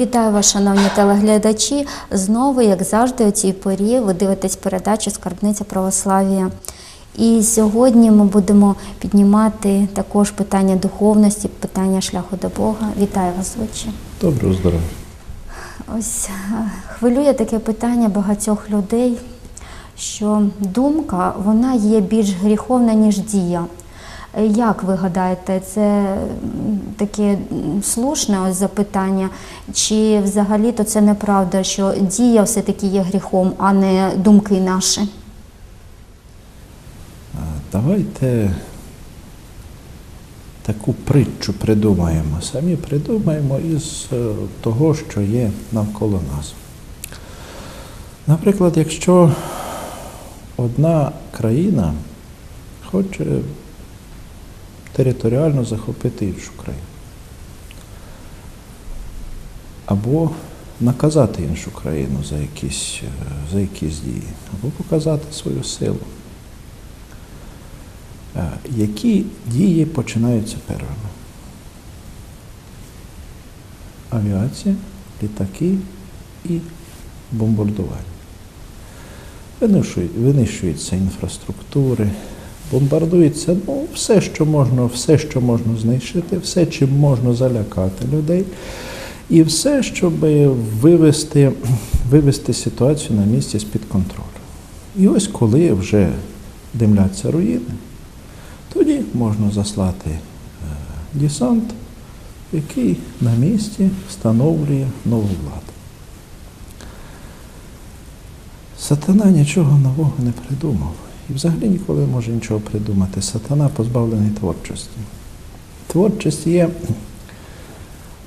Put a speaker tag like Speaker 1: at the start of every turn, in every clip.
Speaker 1: Вітаю вас, шановні телеглядачі. Знову, як завжди, у цій порі ви дивитесь передачу Скарбниця православ'я. І сьогодні ми будемо піднімати також питання духовності, питання шляху до Бога. Вітаю вас, отче.
Speaker 2: Доброго здоров'я.
Speaker 1: Ось хвилює таке питання багатьох людей, що думка вона є більш гріховна, ніж дія. Е, Як ви гадаєте, це таке слушне ось запитання, чи взагалі-то це неправда, що дія все-таки є гріхом, а не думки наші?
Speaker 2: Давайте таку притчу придумаємо. Самі придумаємо із е, того, що є навколо нас. Наприклад, якщо одна країна хоче територіально захопити іншу країну, або наказати іншу країну за якісь, е, за якісь дії, або показати свою силу. Е, Які дії починаються первими? Авіація, літаки і бомбардування. Винищуються інфраструктури, бомбардується ну, все, що можна, все, що можна знищити, все, чим можна залякати людей, і все, щоб вивести, вивести ситуацію на місці з-під контролю. І ось коли вже димляться руїни, тоді можна заслати е, десант, який на місці встановлює нову владу. Сатана нічого нового не придумав. І взагалі ніколи не може нічого придумати. Сатана позбавлений творчості. Творчість є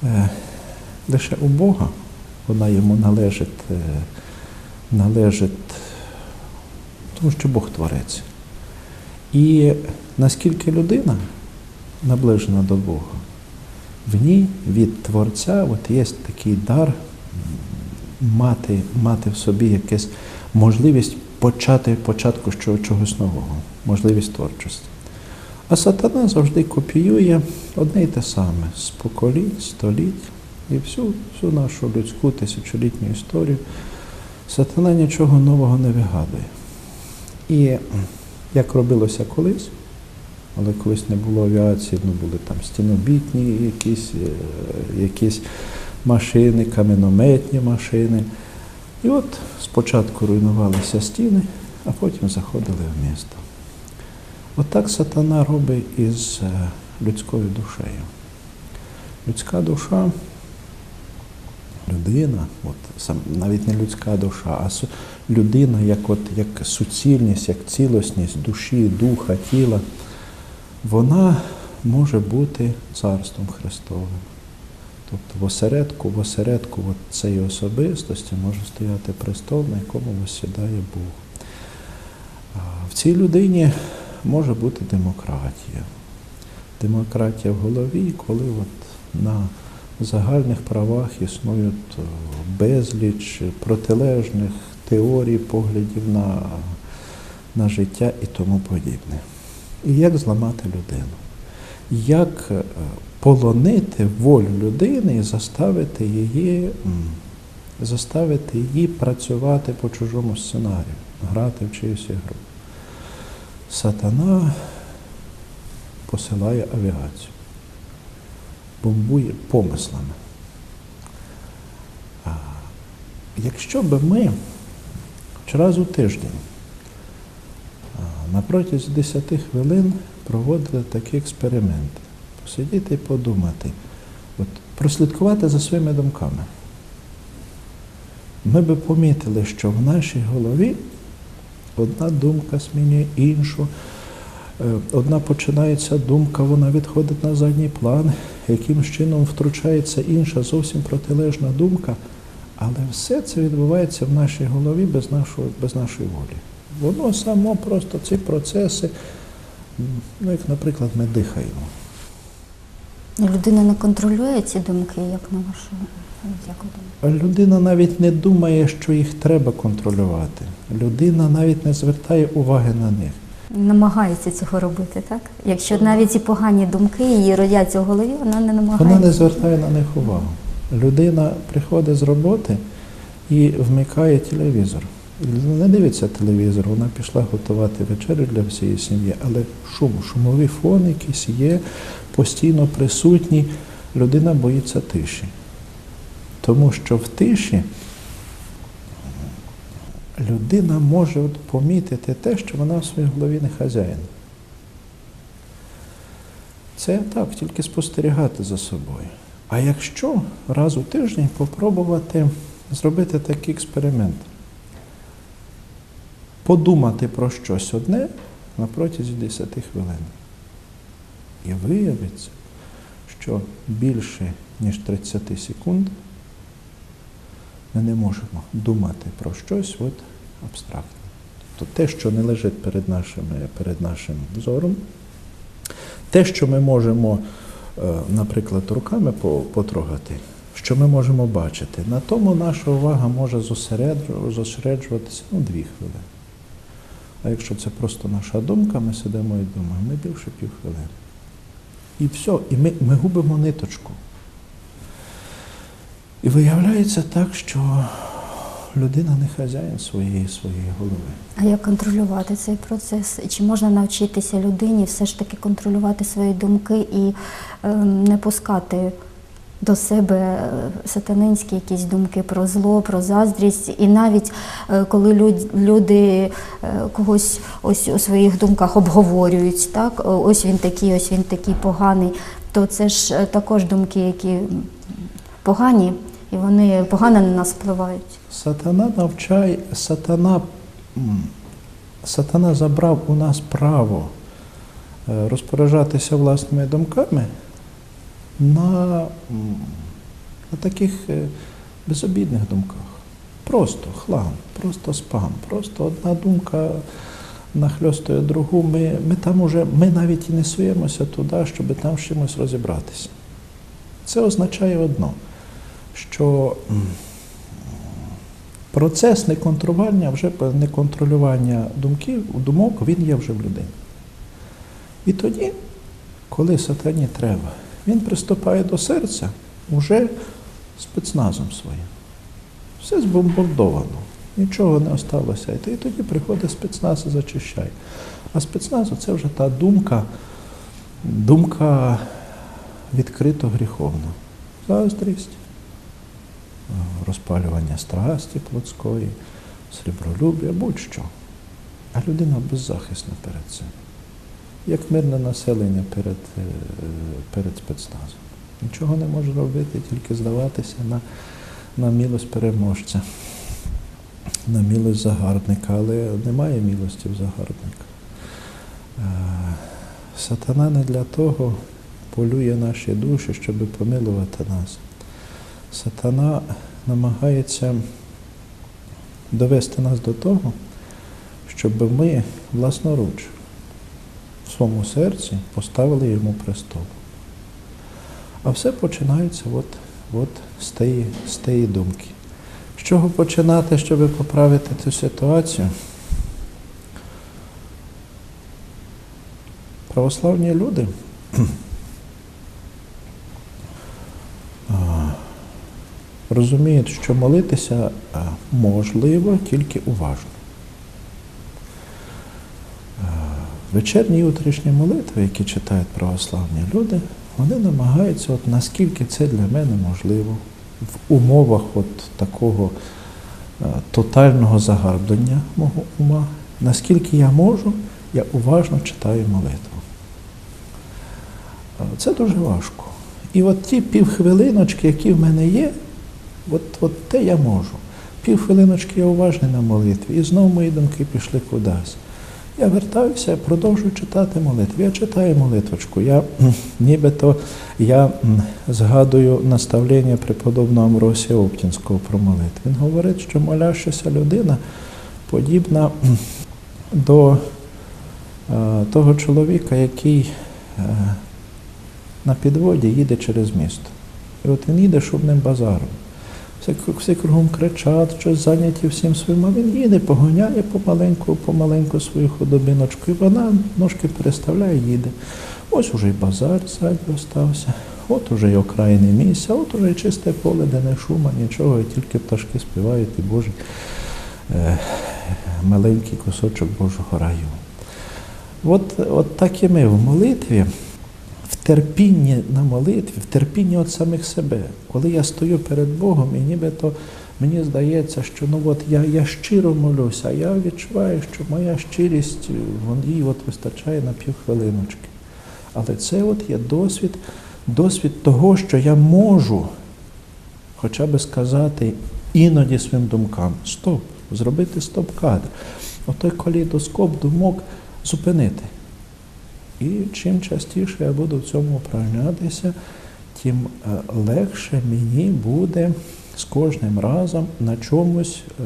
Speaker 2: е, лише у Бога, вона йому належить, е, належить, тому що Бог творець. І наскільки людина наближена до Бога, в ній від Творця от є такий дар мати, мати в собі якась можливість почати початку чогось нового, можливість творчості. А сатана завжди копіює одне й те саме з поколінь, століть і всю, всю нашу людську тисячолітню історію. Сатана нічого нового не вигадує. І як робилося колись, але колись не було авіації, ну були там стінобітні якісь, е, якісь машини, каменометні машини. І от спочатку руйнувалися стіни, а потім заходили в місто. Отак сатана робить із е, людською душею. Людська душа, людина, от навіть не людська душа, а людина як, от, як суцільність, як цілісність душі, духа, тіла, вона може бути царством Христовим. Тобто в осередку, в осередку цієї особистості може стояти престол, на якому восідає Бог. В цій людині може бути демократія. Демократія в голові, коли от на загальних правах існують е, безліч протилежних теорій, поглядів на, на життя і тому подібне. І як зламати людину? Як е, полонити волю людини і заставити її, заставити її працювати по чужому сценарію, грати в чиюсь ігру. Сатана посилає авіацію, бомбує помислами. Якщо б ми раз у тиждень протязі 10 хвилин проводили такі експерименти, посидіти і подумати, от, прослідкувати за своїми думками. Ми би помітили, що в нашій голові одна думка змінює іншу. Е, Одна починається думка, вона відходить на задній план, якимсь чином втручається інша зовсім протилежна думка, але все це відбувається в нашій голові без нашої, без нашої волі. Воно само просто ці процеси, ну як, наприклад, ми дихаємо.
Speaker 1: Людина не контролює ці думки, як на вашу як ви
Speaker 2: Людина навіть не думає, що їх треба контролювати. Людина навіть не звертає уваги на них.
Speaker 1: намагається цього робити, так? Якщо навіть ці погані думки її родяться в голові, вона не намагається.
Speaker 2: Вона не звертає на них увагу. Людина приходить з роботи і вмикає телевізор. Не дивиться телевізор, вона пішла готувати вечерю для всієї сім'ї, але шум, шумовий фон якийсь є, постійно присутній. Людина боїться тиші. Тому що в тиші людина може от помітити те, що вона в своїй голові не хазяїн. Це так, тільки спостерігати за собою. А якщо раз у тиждень попробувати зробити такий експеримент, подумати про щось одне на протязі 10 хвилин. І виявиться, що більше ніж 30 секунд ми не можемо думати про щось от абстрактне. Тобто те, що не лежить перед, нашими, перед нашим взором, те, що ми можемо, е, наприклад, руками потрогати, що ми можемо бачити, на тому наша увага може зосереджуватися ну, дві хвилини. А якщо це просто наша думка, ми сидимо і думаємо, не більше півхвилини. І все, і ми, ми губимо ниточку. І виявляється так, що людина не хазяїн своєї своєї голови.
Speaker 1: А як контролювати цей процес? Чи можна навчитися людині все ж таки контролювати свої думки і е, не пускати до себе е, сатанинські якісь думки про зло, про заздрість, і навіть е, коли люди е, когось ось у своїх думках обговорюють, так ось він такий, ось він такий поганий, то це ж також думки, які погані, і вони погано на нас впливають.
Speaker 2: Сатана навчає, сатана, сатана забрав у нас право розпоряджатися власними думками на, на таких е, безобідних думках. Просто хлам, просто спам, просто одна думка нахльостує другу. Ми, ми там уже, ми навіть і не суємося туди, щоб там з чимось розібратися. Це означає одно, що процес неконтролювання, вже неконтролювання думків, думок, він є вже в людині. І тоді, коли сатані треба, він приступає до серця уже спецназом своїм. Все збомбардовано, нічого не осталося. І тоді приходить спецназ і зачищає. А спецназу це вже та думка, думка відкрито гріховна. Заздрість, розпалювання страсті плотської, срібролюб'я, будь-що. А людина беззахисна перед цим. Як мирне населення перед, е, перед спецназом. Нічого не може робити, тільки здаватися на, на милость переможця, на милость загарбника, але немає милості в загарбника. Е, Сатана не для того полює наші душі, щоб помилувати нас. Сатана намагається довести нас до того, щоб ми власноруч своєму серці поставили йому престол. А все починається от, от з, тієї, з тієї думки. З чого починати, щоб поправити цю ситуацію? Православні люди розуміють, що молитися можливо тільки уважно. А, Вечірні і утрішні молитви, які читають православні люди, вони намагаються, от наскільки це для мене можливо, в умовах от такого е, тотального загарблення мого ума, наскільки я можу, я уважно читаю молитву. Е, Це дуже важко. І от ті півхвилиночки, які в мене є, от, от те я можу. Півхвилиночки я уважний на молитві, і знову мої думки пішли кудись. Я вертаюся, продовжую читати молитву. Я читаю молитвочку. Я нібито я згадую наставлення преподобного Амросія Оптінського про молитву. Він говорить, що молящася людина подібна до е, того чоловіка, який е, на підводі їде через місто. І от він їде шумним базаром. Всі, кругом кричать, щось зайняті всім своїм, а він їде, погоняє помаленьку, помаленьку свою худобиночку, і вона ножки переставляє, їде. Ось уже й базар ззаді остався, от уже й окраїни місця, от уже й чисте поле, де не шума, нічого, і тільки пташки співають і Божий е, маленький кусочок Божого раю. От, от так і ми в молитві, в терпінні на молитві, в терпінні від самих себе. Коли я стою перед Богом, і нібито мені здається, що ну от я, я щиро молюся, а я відчуваю, що моя щирість вон їй от вистачає на півхвилиночки. Але це от є досвід, досвід того, що я можу хоча би сказати іноді своїм думкам стоп, зробити стоп-кадр. Отой калейдоскоп думок зупинити. І чим частіше я буду в цьому вправлятися, тим е, легше мені буде з кожним разом на чомусь е,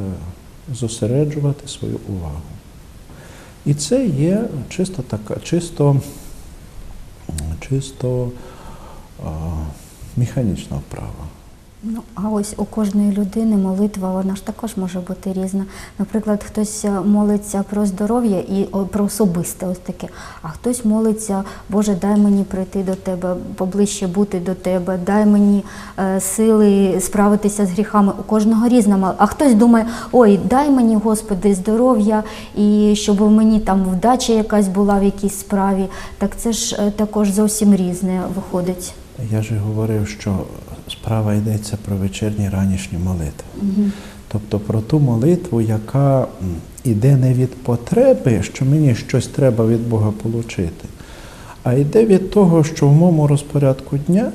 Speaker 2: зосереджувати свою увагу. І це є чисто така, чисто, чисто механічна вправа.
Speaker 1: Ну, а ось у кожної людини молитва, вона ж також може бути різна. Наприклад, хтось е, молиться про здоров'я і про особисте, ось таке. А хтось молиться, Боже, дай мені прийти до тебе, поближче бути до тебе, дай мені е, сили справитися з гріхами. У кожного різна. А хтось думає, ой, дай мені, Господи, здоров'я, і щоб мені там вдача якась була в якійсь справі. Так це ж е, також зовсім різне виходить.
Speaker 2: Я же говорив, що справа йдеться про вечірні ранішні молитви. Тобто про ту молитву, яка м, іде не від потреби, що мені щось треба від Бога отримати, а йде від того, що в моєму розпорядку дня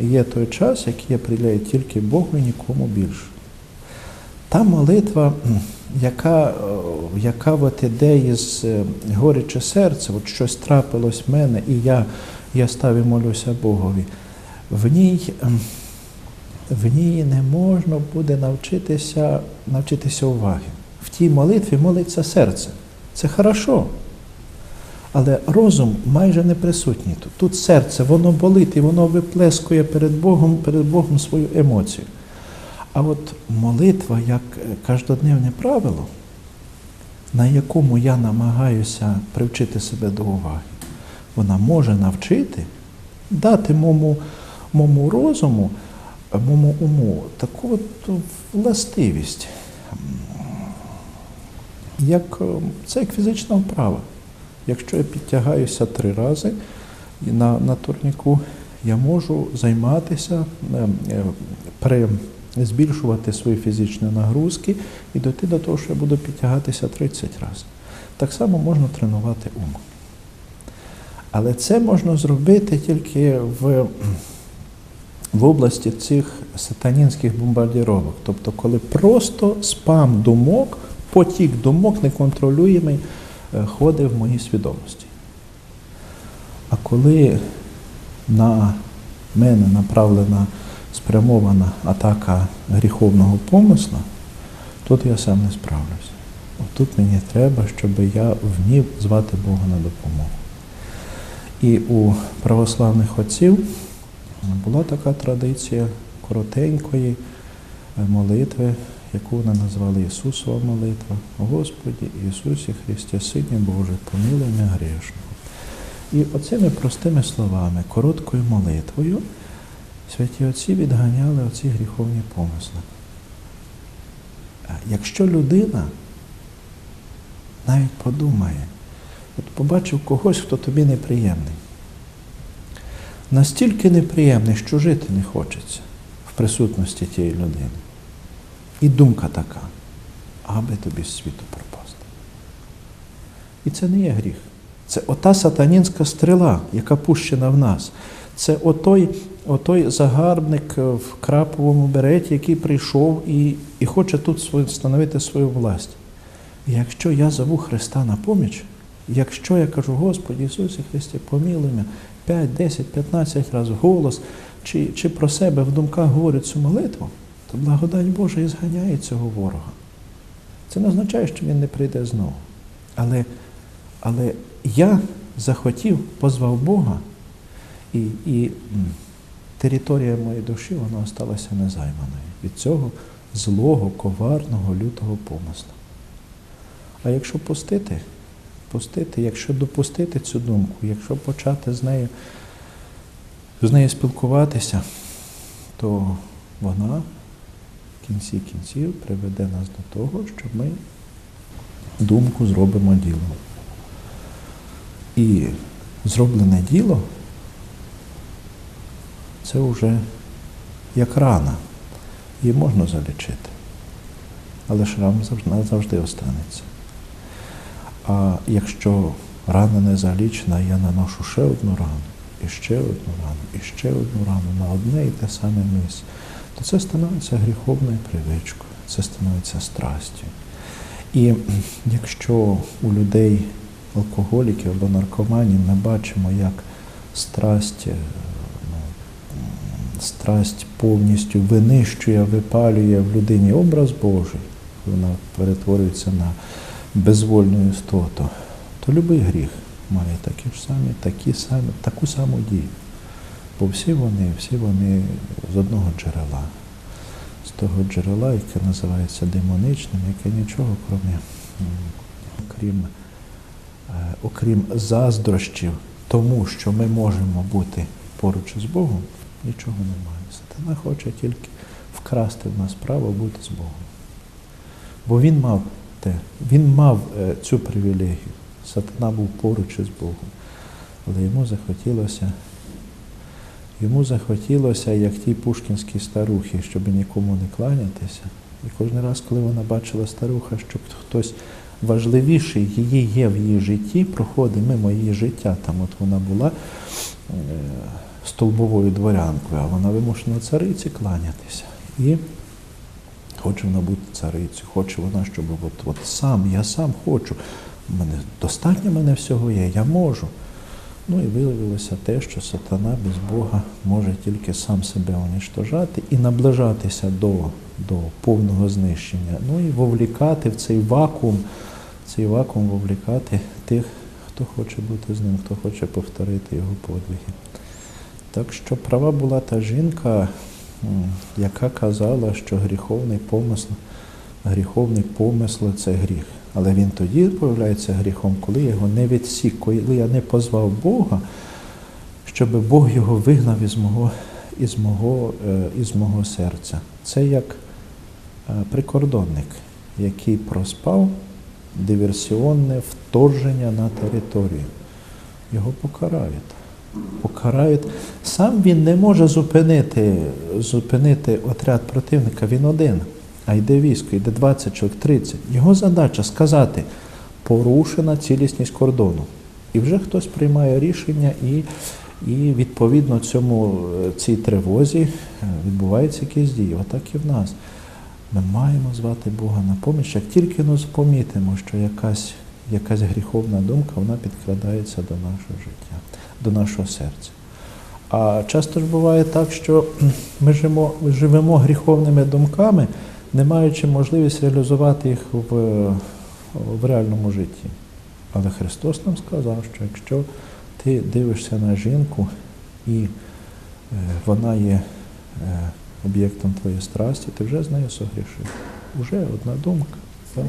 Speaker 2: є той час, який я приділяю тільки Богу і нікому більше. Та молитва, яка, е, яка от іде із е, горяче серце, от щось трапилось в мене, і я, я став і молюся Богові, в ній, в ній не можна буде навчитися, навчитися уваги. В тій молитві молиться серце. Це хорошо. Але розум майже не присутній тут. Тут серце, воно болить і воно виплескує перед Богом, перед Богом свою емоцію. А от молитва як е, каждодневне правило, на якому я намагаюся привчити себе до уваги, вона може навчити, дати моєму, моєму розуму, моєму уму таку от властивість. Як, е, це як фізична вправа. Якщо я підтягаюся три рази на, на турніку, я можу займатися, е, е, при, збільшувати свої фізичні нагрузки і дойти до того, що я буду підтягатися 30 разів. Так само можна тренувати ум. Але це можна зробити тільки в, в області цих сатанінських бомбардіровок. Тобто, коли просто спам думок, потік думок неконтролюємий е, ходить в моїй свідомості. А коли на мене направлена спрямована атака гріховного помисла, тут я сам не справлюся. Тут мені треба, щоб я вмів звати Бога на допомогу. І у православних отців була така традиція коротенької е, молитви, яку вони назвали Ісусова молитва. Господі Ісусі Христе, Сині Боже, помилуй мене грішного. І оцими простими словами, короткою молитвою, святі отці відганяли оці гріховні помисли. Якщо людина навіть подумає, от побачив когось, хто тобі неприємний, настільки неприємний, що жити не хочеться в присутності тієї людини. І думка така, аби тобі світу пропасти. І це не є гріх. Це ота сатанінська стріла, яка пущена в нас. Це отой, отой загарбник в краповому береті, який прийшов і, і хоче тут встановити свою власть. І якщо я зову Христа на поміч, якщо я кажу, Господи Ісусі Христе, помилуй мене 5, 10, 15 разів голос, чи, чи про себе в думках говорю цю молитву, то благодать Божа і зганяє цього ворога. Це не означає, що він не прийде знову. Але, але я захотів, позвав Бога, і, і територія моєї душі вона осталася незайманою від цього злого, коварного, лютого помисла. А якщо пустити, пустити, якщо допустити цю думку, якщо почати з нею з нею спілкуватися, то вона в кінці кінців приведе нас до того, що ми думку зробимо ділом. І зроблене діло це вже як рана. Її можна залічити. Але шрам завжди, останеться. А якщо рана не залічена, я наношу ще одну рану, і ще одну рану, і ще одну рану на одне і те саме місце, то це становиться гріховною привичкою, це становиться страстю. І якщо у людей, алкоголіків або наркоманів, ми бачимо, як страсть, е, ну, страсть повністю винищує, випалює в людині образ Божий, вона перетворюється на безвольну істоту, то любий гріх має такі ж самі, такі самі, таку саму дію. Бо всі вони, всі вони з одного джерела з того джерела, яке називається демоничним, яке нічого, крім, окрім, е, окрім заздрощів тому, що ми можемо бути поруч із Богом, нічого немає. Сатана хоче тільки вкрасти в нас право бути з Богом. Бо він мав те, він мав е, цю привілегію. Сатана був поруч із Богом. Але йому захотілося Йому захотілося, як тій пушкінській старухі, щоб нікому не кланятися. І кожен раз, коли вона бачила старуха, щоб хтось важливіший її є в її житті, проходить мимо її життя. Там от вона була е, столбовою дворянкою, а вона вимушена цариці кланятися. І хоче вона бути царицею, хоче вона, щоб от, от сам, я сам хочу. Мене достатньо мене всього є, я можу. Ну і виявилося те, що сатана без Бога може тільки сам себе уніштожати і наближатися до, до повного знищення. Ну і вовлікати в цей вакуум, цей вакуум вовлікати тих, хто хоче бути з ним, хто хоче повторити його подвиги. Так що права була та жінка, яка казала, що гріховний помисл, гріховний помисл це гріх. Але він тоді появляється гріхом, коли я його не відсік, коли я не позвав Бога, щоб Бог його вигнав із мого, із мого, е, із мого серця. Це як е, прикордонник, який проспав диверсіонне вторження на територію. Його покарають. Покарають. Сам він не може зупинити, зупинити отряд противника, він один. А йде військо, йде 20 чоловік, 30. Його задача сказати, порушена цілісність кордону. І вже хтось приймає рішення, і, і відповідно цьому, е, цій тривозі е, відбуваються якісь дії. Отак і в нас. Ми маємо звати Бога на поміч, як тільки ми помітимо, що якась, якась гріховна думка, вона підкрадається до нашого життя, до нашого серця. А часто ж буває так, що ми живемо, живемо гріховними думками, не маючи можливість реалізувати їх в, в реальному житті. Але Христос нам сказав, що якщо ти дивишся на жінку і е, вона є е, об'єктом твоєї страсті, ти вже з нею согрішив. Уже одна думка. Так?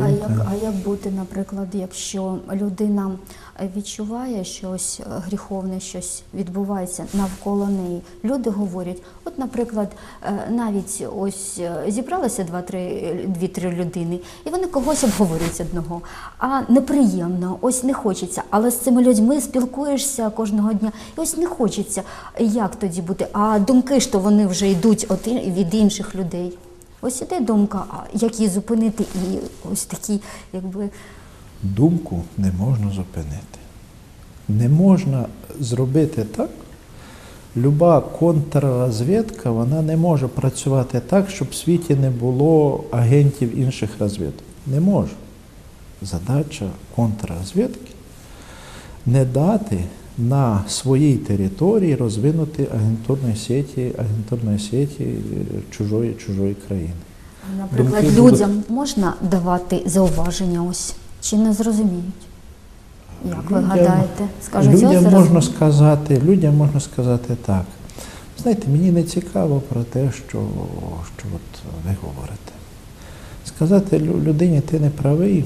Speaker 1: А як, а як бути, наприклад, якщо людина відчуває щось е, гріховне, щось відбувається навколо неї? Люди говорять, от, наприклад, е, навіть ось е, зібралося два-три дві-три людини, і вони когось обговорюють одного. А неприємно, ось не хочеться. Але з цими людьми спілкуєшся кожного дня, і ось не хочеться. Як тоді бути? А думки то вони вже йдуть від інших людей. Ось іде думка, а як її зупинити, і ось такі, якби
Speaker 2: Думку не можна зупинити. Не можна зробити так. Люба контррозвідка вона не може працювати так, щоб в світі не було агентів інших розвідок. Не може. Задача контррозвідки не дати на своїй території розвинути агентурної сеті, агентурної сеті е, чужої, чужої країни.
Speaker 1: Наприклад,
Speaker 2: Думки
Speaker 1: людям можна давати зауваження ось чи не зрозуміють? Як ви гадаєте? Скажуть,
Speaker 2: людям можна сказати, людям можна сказати так. Знаєте, мені не цікаво про те, що, що от ви говорите. Сказати людині, ти не правий,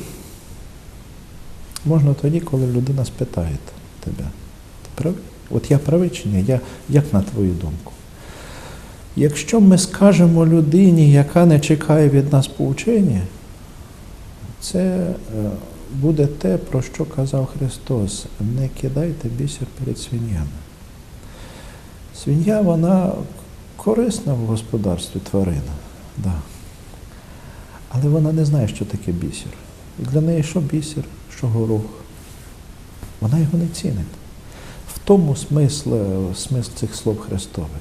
Speaker 2: можна тоді, коли людина спитає тебе, правий? От я правий чи ні? Я, як на твою думку? Якщо ми скажемо людині, яка не чекає від нас поучення, це е, буде те, про що казав Христос. Не кидайте бісер перед свиньями. Свинья, вона корисна в господарстві тварина. Да. Але вона не знає, що таке бісер. І для неї що бісер, що горох. Вона його не цінить. В тому смисл, смисл цих слов Христових.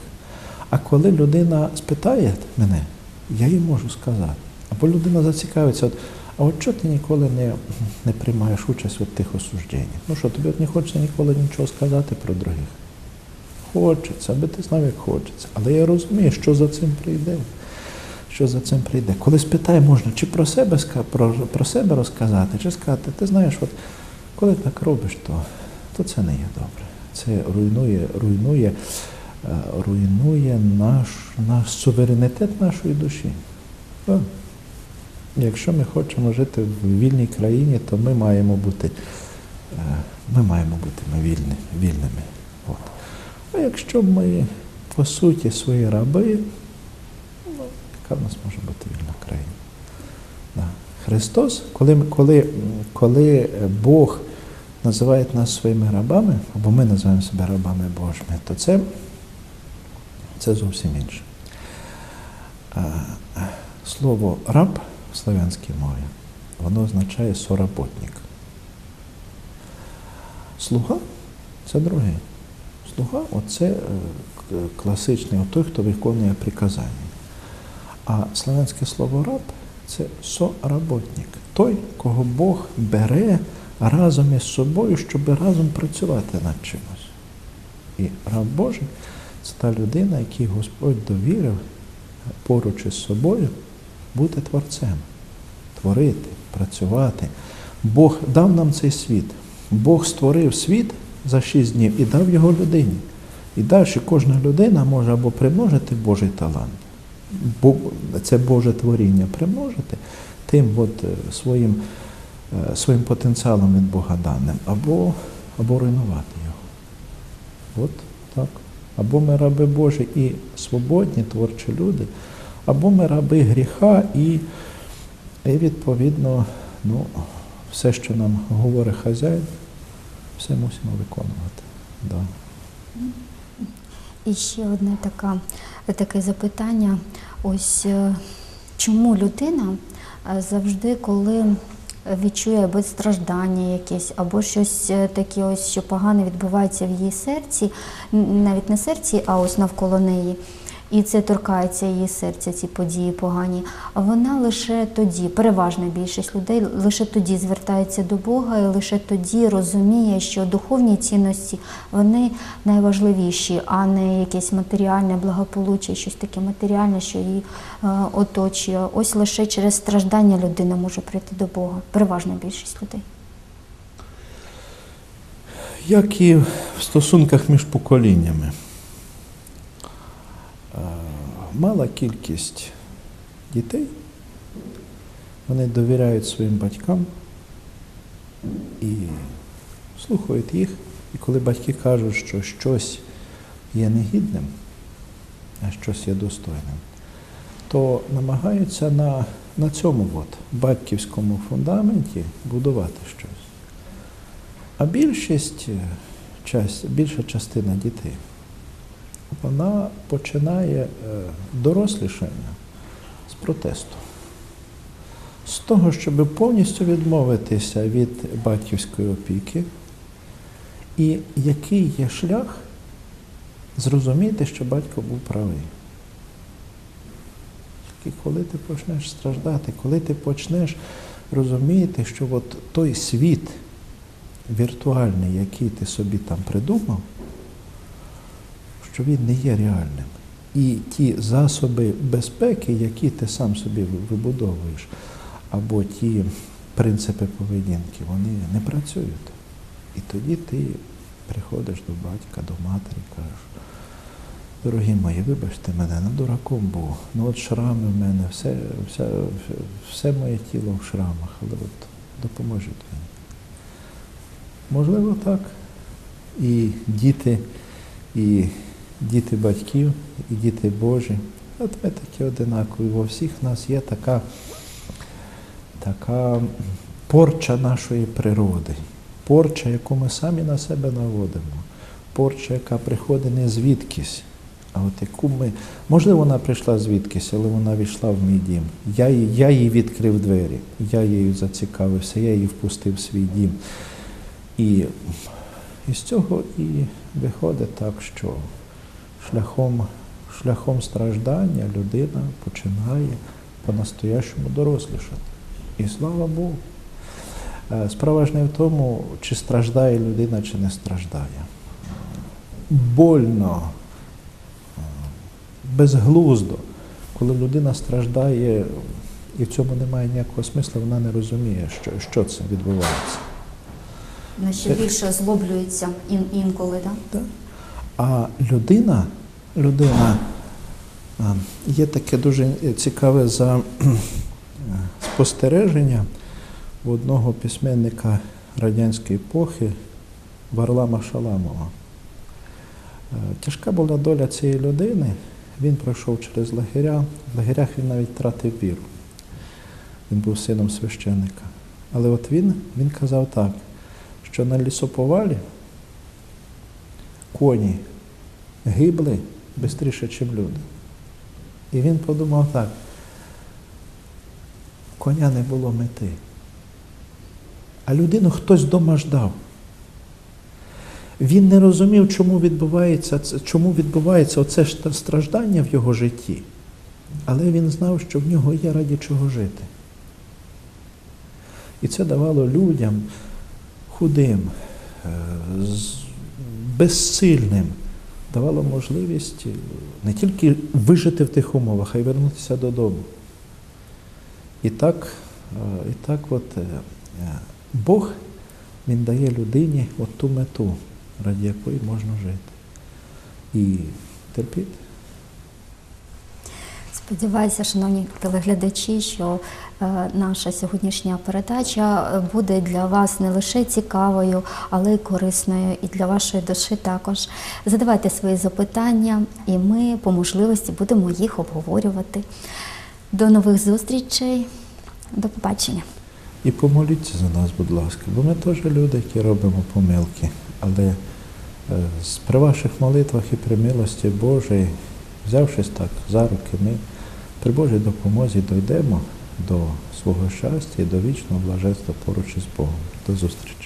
Speaker 2: А коли людина спитає мене, я їй можу сказати. Або людина зацікавиться, от, а от чого ти ніколи не, не приймаєш участь в тих осужденнях? Ну що, тобі от не хочеться ніколи нічого сказати про других? Хочеться, аби ти знав, як хочеться. Але я розумію, що за цим прийде. Що за цим прийде. Коли спитає, можна чи про себе, про, про себе розказати, чи сказати, ти знаєш, от коли так робиш, то, то це не є добре. Це руйнує, руйнує, е, руйнує наш, наш суверенітет нашої душі. Якщо ми хочемо жити в вільній країні, то ми маємо бути, е, ми маємо бути ми вільні, вільними. От. А якщо ми, по суті, свої раби, ну, яка в нас може бути вільна країна? Христос, коли, коли, коли Бог називає нас своїми рабами, або ми називаємо себе рабами Божими, то це, це зовсім інше. Слово раб в славянській мові, воно означає соработник. Слуга це другий. Слуга оце е, класичний той, хто виконує приказання. А славянське слово раб це соработник, той, кого Бог бере разом із собою, щоб разом працювати над чимось. І раб Божий це та людина, якій Господь довірив поруч із собою бути творцем, творити, працювати. Бог дав нам цей світ. Бог створив світ за шість днів і дав його людині. І далі кожна людина може або примножити Божий талант, бо це Боже творіння примножити тим от, е, своїм, своїм потенціалом від Бога даним, або, або руйнувати його. От так. Або ми раби Божі і свободні творчі люди, або ми раби гріха і, і відповідно, ну, все, що нам говорить хазяїн, все мусимо виконувати. Да.
Speaker 1: І ще одне така, таке запитання. Ось е, чому людина е, завжди, коли відчує або страждання якесь, або щось е, таке, ось, що погане відбувається в її серці, навіть не серці, а ось навколо неї. І це торкається її серця, ці події погані. А вона лише тоді, переважна більшість людей, лише тоді звертається до Бога і лише тоді розуміє, що духовні цінності вони найважливіші, а не якесь матеріальне благополуччя, щось таке матеріальне, що її е, оточує. Ось лише через страждання людина може прийти до Бога. Переважна більшість людей.
Speaker 2: Як і в стосунках між поколіннями. Мала кількість дітей, вони довіряють своїм батькам і слухають їх. І коли батьки кажуть, що щось є негідним, а щось є достойним, то намагаються на, на цьому от, батьківському фундаменті будувати щось. А більшість, більша частина дітей, вона починає е, дорослішання з протесту. З того, щоб повністю відмовитися від батьківської опіки, і який є шлях зрозуміти, що батько був правий. Тільки коли ти почнеш страждати, коли ти почнеш розуміти, що от той світ віртуальний, який ти собі там придумав, що він не є реальним. І ті засоби безпеки, які ти сам собі вибудовуєш, або ті принципи поведінки, вони не працюють. І тоді ти приходиш до батька, до матері, кажеш, дорогі мої, вибачте мене, ну дураком був. Ну от шрами в мене, все, все, все моє тіло в шрамах, але от допоможіть мені. Можливо, так. і діти, і діти батьків, і діти Божі. От ми такі одинакові. Во всіх нас є така, така порча нашої природи, порча, яку ми самі на себе наводимо, порча, яка приходить не звідкись. А от яку ми, можливо, вона прийшла звідкись, але вона війшла в мій дім. Я, я їй відкрив двері, я її зацікавився, я її впустив в свій дім. І із цього і виходить так, що шляхом, шляхом страждання людина починає по-настоящому дорослішати. І слава Богу. Е, Справа ж не в тому, чи страждає людина, чи не страждає. Больно, е, безглуздо, коли людина страждає, і в цьому немає ніякого смисла, вона не розуміє, що, що це відбувається.
Speaker 1: На ще більше озлоблюється ін, інколи, так?
Speaker 2: Да? А людина, людина є таке дуже цікаве за спостереження у одного письменника радянської епохи Варлама Шаламова. Е, Тяжка була доля цієї людини. Він пройшов через лагеря. В лагерях він навіть втратив віру. Він був сином священника. Але от він, він казав так, що на лісоповалі коні гибли швидше, ніж люди. І він подумав так, коня не було мети. А людину хтось вдома ждав. Він не розумів, чому відбувається, чому відбувається оце страждання в його житті. Але він знав, що в нього є раді чого жити. І це давало людям худим, е, безсильним, давало можливість е, не тільки вижити в тих умовах, а й вернутися додому. І так, е, і так от, е, Бог Він дає людині от ту мету, раді якої можна жити. І терпіти.
Speaker 1: Сподіваюся, шановні телеглядачі, що е, наша сьогоднішня передача е, буде для вас не лише цікавою, але й корисною, і для вашої душі також. Задавайте свої запитання, і ми по можливості будемо їх обговорювати. До нових зустрічей, до побачення.
Speaker 2: І помоліться за нас, будь ласка, бо ми теж люди, які робимо помилки. Але е, при ваших молитвах і при милості Божій, взявшись так за руки, ми при Божій допомозі дійдемо до свого щастя і до вічного блаженства поруч із Богом. До зустрічі.